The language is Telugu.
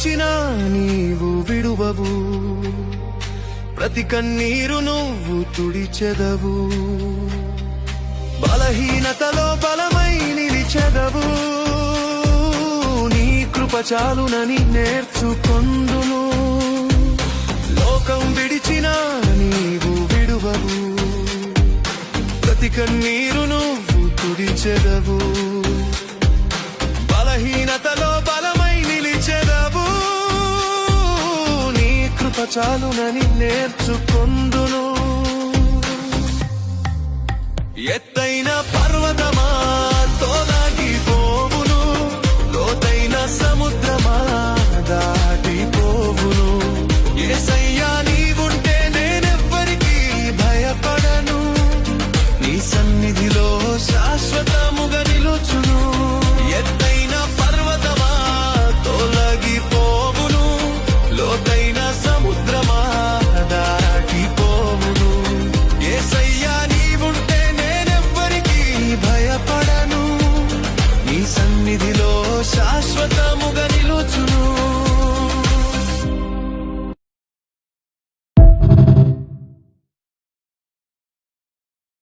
విడిచినా నీవు విడువవు. ప్రతి కన్నీరు నువ్వు తుడిచెదవు. బలహీనతలో బలమై నిలిచెదవు. నీ కృప చాలునని నేర్చుకొందును. లోకం విడిచినా నీవు విడువవు. ప్రతి కన్నీరు నువ్వు తుడిచెదవు. చాలునని నేర్చుకుందును ఎత్తైన పర్వత సన్నిధిలో శాశ్వతముగా నిలుచు